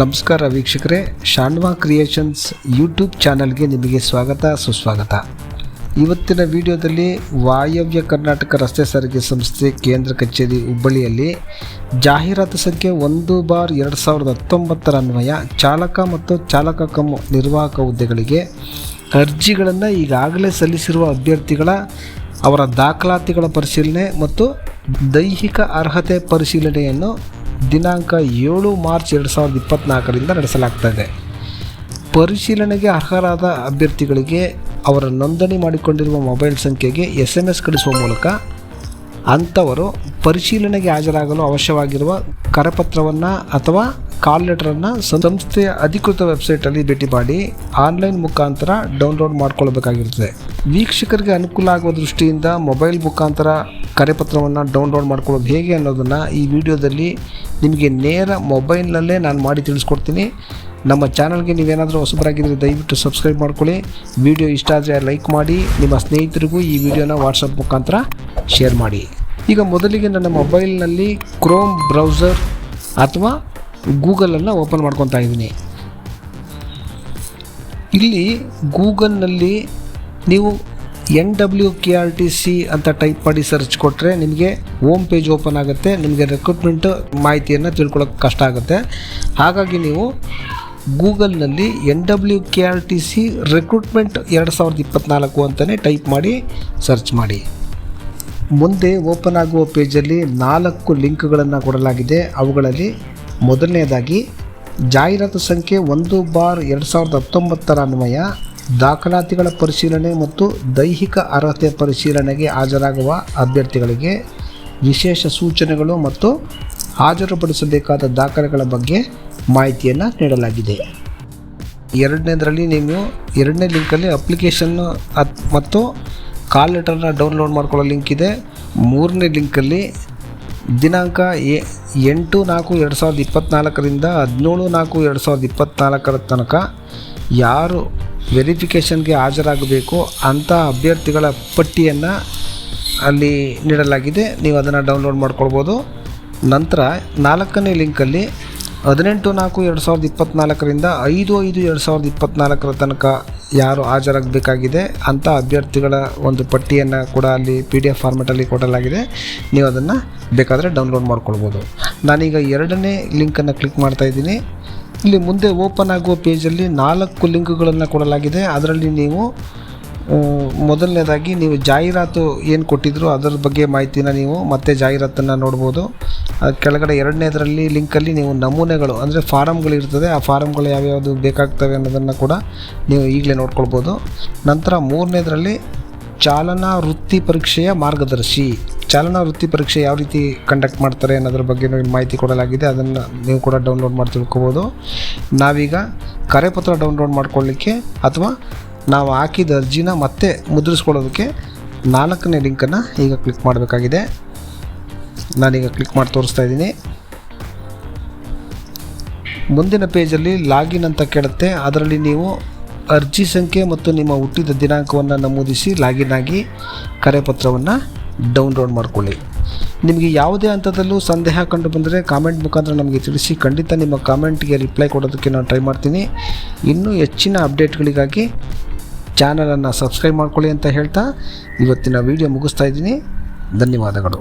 ನಮಸ್ಕಾರ ವೀಕ್ಷಕರೇ ಶಾನ್ವಾ creations YouTube ಚಾನಲ್ಗೆ ನಿಮಗೆ ಸ್ವಾಗತ, ಸುಸ್ವಾಗತ. ಇವತ್ತಿನ ವಿಡಿಯೋದಲ್ಲಿ ವಾಯವ್ಯ ಕರ್ನಾಟಕ ರಸ್ತೆ ಸಾರಿಗೆ ಸಂಸ್ಥೆ ಕೇಂದ್ರ ಕಚೇರಿ ಹುಬ್ಬಳ್ಳಿಯಲ್ಲಿ ಜಾಹೀರಾತು ಸಂಖ್ಯೆ ಒಂದು ಬಾರ್ ಎರಡು ಸಾವಿರದ ಹತ್ತೊಂಬತ್ತರ ಅನ್ವಯ ಚಾಲಕ ಮತ್ತು ಚಾಲಕ ಕಮ್ ನಿರ್ವಾಹಕ ಹುದ್ದೆಗಳಿಗೆ ಅರ್ಜಿಗಳನ್ನು ಈಗಾಗಲೇ ಸಲ್ಲಿಸಿರುವ ಅಭ್ಯರ್ಥಿಗಳ, ಅವರ ದಾಖಲಾತಿಗಳ ಪರಿಶೀಲನೆ ಮತ್ತು ದೈಹಿಕ ಅರ್ಹತೆ ಪರಿಶೀಲನೆಯನ್ನು ದಿನಾಂಕ ಏಳು ಮಾರ್ಚ್ ಎರಡು ಸಾವಿರದ ಇಪ್ಪತ್ತ್ನಾಲ್ಕರಿಂದ ನಡೆಸಲಾಗ್ತದೆ ಪರಿಶೀಲನೆಗೆ ಅರ್ಹರಾದ ಅಭ್ಯರ್ಥಿಗಳಿಗೆ ಅವರ ನೋಂದಣಿ ಮಾಡಿಕೊಂಡಿರುವ ಮೊಬೈಲ್ ಸಂಖ್ಯೆಗೆ ಎಸ್ ಎಂ ಎಸ್ ಕಳಿಸುವ ಮೂಲಕ ಅಂಥವರು ಪರಿಶೀಲನೆಗೆ ಹಾಜರಾಗಲು ಅವಶ್ಯವಾಗಿರುವ ಕರಪತ್ರವನ್ನು ಅಥವಾ ಕಾಲ್ ಲೆಟರನ್ನು ಸಂಸ್ಥೆಯ ಅಧಿಕೃತ ವೆಬ್ಸೈಟಲ್ಲಿ ಭೇಟಿ ಮಾಡಿ ಆನ್ಲೈನ್ ಮುಖಾಂತರ ಡೌನ್ಲೋಡ್ ಮಾಡ್ಕೊಳ್ಬೇಕಾಗಿರ್ತದೆ. ವೀಕ್ಷಕರಿಗೆ ಅನುಕೂಲ ಆಗುವ ದೃಷ್ಟಿಯಿಂದ ಮೊಬೈಲ್ ಮುಖಾಂತರ ಕರೆಪತ್ರವನ್ನು ಡೌನ್ಲೋಡ್ ಮಾಡ್ಕೊಳ್ಳೋದು ಹೇಗೆ ಅನ್ನೋದನ್ನು ಈ ವಿಡಿಯೋದಲ್ಲಿ ನಿಮಗೆ ನೇರ ಮೊಬೈಲ್ನಲ್ಲೇ ನಾನು ಮಾಡಿ ತಿಳಿಸ್ಕೊಡ್ತೀನಿ. ನಮ್ಮ ಚಾನಲ್ಗೆ ನೀವೇನಾದರೂ ಹೊಸಬರಾಗಿದ್ದರೆ ದಯವಿಟ್ಟು ಸಬ್ಸ್ಕ್ರೈಬ್ ಮಾಡ್ಕೊಳ್ಳಿ. ವಿಡಿಯೋ ಇಷ್ಟ ಆದರೆ ಲೈಕ್ ಮಾಡಿ, ನಿಮ್ಮ ಸ್ನೇಹಿತರಿಗೂ ಈ ವಿಡಿಯೋನ ವಾಟ್ಸಪ್ ಮುಖಾಂತರ ಶೇರ್ ಮಾಡಿ. ಈಗ ಮೊದಲಿಗೆ ನನ್ನ ಮೊಬೈಲ್ನಲ್ಲಿ ಕ್ರೋಮ್ ಬ್ರೌಸರ್ ಅಥವಾ ಗೂಗಲನ್ನು ಓಪನ್ ಮಾಡ್ಕೊತಾ ಇದ್ದೀನಿ. ಇಲ್ಲಿ ಗೂಗಲ್ನಲ್ಲಿ ನೀವು N W K R T C ಅಂತ ಟೈಪ್ ಮಾಡಿ ಸರ್ಚ್ ಕೊಟ್ಟರೆ ನಿಮಗೆ ಹೋಮ್ ಪೇಜ್ ಓಪನ್ ಆಗುತ್ತೆ. ನಿಮಗೆ ರೆಕ್ರೂಟ್ಮೆಂಟ್ ಮಾಹಿತಿಯನ್ನು ತಿಳ್ಕೊಳ್ಳೋಕೆ ಕಷ್ಟ ಆಗುತ್ತೆ. ಹಾಗಾಗಿ ನೀವು ಗೂಗಲ್ನಲ್ಲಿ N W K R T C recruitment ಎರಡು ಸಾವಿರದ ಇಪ್ಪತ್ತ್ನಾಲ್ಕು ಅಂತಲೇ ಟೈಪ್ ಮಾಡಿ ಸರ್ಚ್ ಮಾಡಿ. ಮುಂದೆ ಓಪನ್ ಆಗುವ ಪೇಜಲ್ಲಿ ನಾಲ್ಕು ಲಿಂಕ್ಗಳನ್ನು ಕೊಡಲಾಗಿದೆ. ಅವುಗಳಲ್ಲಿ ಮೊದಲನೇದಾಗಿ ಜಾಹೀರಾತು ಸಂಖ್ಯೆ ಒಂದು ಬಾರ್ ಎರಡು ಸಾವಿರದ ಹತ್ತೊಂಬತ್ತರ ಅನ್ವಯ ದಾಖಲಾತಿಗಳ ಪರಿಶೀಲನೆ ಮತ್ತು ದೈಹಿಕ ಅರ್ಹತೆ ಪರಿಶೀಲನೆಗೆ ಹಾಜರಾಗುವ ಅಭ್ಯರ್ಥಿಗಳಿಗೆ ವಿಶೇಷ ಸೂಚನೆಗಳು ಮತ್ತು ಹಾಜರುಪಡಿಸಬೇಕಾದ ದಾಖಲೆಗಳ ಬಗ್ಗೆ ಮಾಹಿತಿಯನ್ನು ನೀಡಲಾಗಿದೆ. ಎರಡನೇದರಲ್ಲಿ ನೀವು ಎರಡನೇ ಲಿಂಕಲ್ಲಿ ಅಪ್ಲಿಕೇಶನ್ನು ಮತ್ತು ಕಾಲ್ ಲೆಟರ್ನ ಡೌನ್ಲೋಡ್ ಮಾಡ್ಕೊಳ್ಳೋ ಲಿಂಕ್ ಇದೆ. ಮೂರನೇ ಲಿಂಕಲ್ಲಿ ದಿನಾಂಕ ಎ ಎಂಟು ನಾಲ್ಕು ಎರಡು ಸಾವಿರದ ಇಪ್ಪತ್ತ್ನಾಲ್ಕರಿಂದ ಹದಿನೇಳು ನಾಲ್ಕು ಎರಡು ಸಾವಿರದ ಇಪ್ಪತ್ತ್ನಾಲ್ಕರ ತನಕ ಯಾರು ವೆರಿಫಿಕೇಷನ್ಗೆ ಹಾಜರಾಗಬೇಕು ಅಂಥ ಅಭ್ಯರ್ಥಿಗಳ ಪಟ್ಟಿಯನ್ನು ಅಲ್ಲಿ ನೀಡಲಾಗಿದೆ. ನೀವು ಅದನ್ನು ಡೌನ್ಲೋಡ್ ಮಾಡ್ಕೊಳ್ಬೋದು. ನಂತರ ನಾಲ್ಕನೇ ಲಿಂಕಲ್ಲಿ ಹದಿನೆಂಟು ನಾಲ್ಕು ಎರಡು ಸಾವಿರದ ಇಪ್ಪತ್ತ್ನಾಲ್ಕರಿಂದ ಐದು ಐದು ಎರಡು ಸಾವಿರದ ಇಪ್ಪತ್ತ್ನಾಲ್ಕರ ತನಕ ಯಾರು ಹಾಜರಾಗಬೇಕಾಗಿದೆ ಅಂಥ ಅಭ್ಯರ್ಥಿಗಳ ಒಂದು ಪಟ್ಟಿಯನ್ನು ಕೂಡ ಅಲ್ಲಿ ಪಿ ಡಿ ಎಫ್ ಫಾರ್ಮೆಟಲ್ಲಿ ಕೊಡಲಾಗಿದೆ. ನೀವು ಅದನ್ನು ಬೇಕಾದರೆ ಡೌನ್ಲೋಡ್ ಮಾಡ್ಕೊಳ್ಬೋದು. ನಾನೀಗ ಎರಡನೇ ಲಿಂಕನ್ನು ಕ್ಲಿಕ್ ಮಾಡ್ತಾ ಇದ್ದೀನಿ. ಇಲ್ಲಿ ಮುಂದೆ ಓಪನ್ ಆಗುವ ಪೇಜಲ್ಲಿ ನಾಲ್ಕು ಲಿಂಕ್ಗಳನ್ನು ಕೊಡಲಾಗಿದೆ. ಅದರಲ್ಲಿ ನೀವು ಮೊದಲನೇದಾಗಿ ನೀವು ಜಾಹೀರಾತು ಏನು ಕೊಟ್ಟಿದ್ರು ಅದರ ಬಗ್ಗೆ ಮಾಹಿತಿನ ನೀವು ಮತ್ತೆ ಜಾಹೀರಾತನ್ನು ನೋಡ್ಬೋದು. ಕೆಳಗಡೆ ಎರಡನೇದರಲ್ಲಿ ಲಿಂಕಲ್ಲಿ ನೀವು ನಮೂನೆಗಳು, ಅಂದರೆ ಫಾರಮ್ಗಳು ಇರ್ತದೆ, ಆ ಫಾರಮ್ಗಳು ಯಾವ್ಯಾವುದು ಬೇಕಾಗ್ತವೆ ಅನ್ನೋದನ್ನು ಕೂಡ ನೀವು ಈಗಲೇ ನೋಡ್ಕೊಳ್ಬೋದು. ನಂತರ ಮೂರನೇದರಲ್ಲಿ ಚಾಲನಾ ವೃತ್ತಿ ಪರೀಕ್ಷೆಯ ಮಾರ್ಗದರ್ಶಿ. ಚಾಲನಾ ವೃತ್ತಿ ಪರೀಕ್ಷೆ ಯಾವ ರೀತಿ ಕಂಡಕ್ಟ್ ಮಾಡ್ತಾರೆ ಅನ್ನೋದ್ರ ಬಗ್ಗೆ ಮಾಹಿತಿ ಕೊಡಲಾಗಿದೆ. ಅದನ್ನು ನೀವು ಕೂಡ ಡೌನ್ಲೋಡ್ ಮಾಡಿ ತಿಳ್ಕೊಬೋದು. ನಾವೀಗ ಕರೆಪತ್ರ ಡೌನ್ಲೋಡ್ ಮಾಡ್ಕೊಳ್ಳಿಕ್ಕೆ ಅಥವಾ ನಾವು ಹಾಕಿದ ಅರ್ಜಿನ ಮತ್ತೆ ಮುದ್ರಿಸ್ಕೊಳ್ಳೋದಕ್ಕೆ ನಾಲ್ಕನೇ ಲಿಂಕನ್ನು ಈಗ ಕ್ಲಿಕ್ ಮಾಡಬೇಕಾಗಿದೆ. ನಾನೀಗ ಕ್ಲಿಕ್ ಮಾಡಿ ತೋರಿಸ್ತಾ ಇದ್ದೀನಿ. ಮುಂದಿನ ಪೇಜಲ್ಲಿ ಲಾಗಿನ್ ಅಂತ ಕೇಳುತ್ತೆ. ಅದರಲ್ಲಿ ನೀವು ಅರ್ಜಿ ಸಂಖ್ಯೆ ಮತ್ತು ನಿಮ್ಮ ಹುಟ್ಟಿದ ದಿನಾಂಕವನ್ನು ನಮೂದಿಸಿ ಲಾಗಿನ್ ಆಗಿ ಕರೆಪತ್ರವನ್ನು ಡೌನ್ಲೋಡ್ ಮಾಡಿಕೊಳ್ಳಿ. ನಿಮಗೆ ಯಾವುದೇ ಹಂತದಲ್ಲೂ ಸಂದೇಹ ಕಂಡು ಬಂದರೆ ಕಾಮೆಂಟ್ ಮುಖಾಂತರ ನಮಗೆ ತಿಳಿಸಿ, ಖಂಡಿತ ನಿಮ್ಮ ಕಾಮೆಂಟ್ಗೆ ರಿಪ್ಲೈ ಕೊಡೋದಕ್ಕೆ ನಾನು ಟ್ರೈ ಮಾಡ್ತೀನಿ. ಇನ್ನೂ ಹೆಚ್ಚಿನ ಅಪ್ಡೇಟ್ಗಳಿಗಾಗಿ ಚಾನಲನ್ನು ಸಬ್ಸ್ಕ್ರೈಬ್ ಮಾಡ್ಕೊಳ್ಳಿ ಅಂತ ಹೇಳ್ತಾ, ಇವತ್ತಿನ ವಿಡಿಯೋ ಮುಗಿಸ್ತಾ ಇದ್ದೀನಿ. ಧನ್ಯವಾದಗಳು.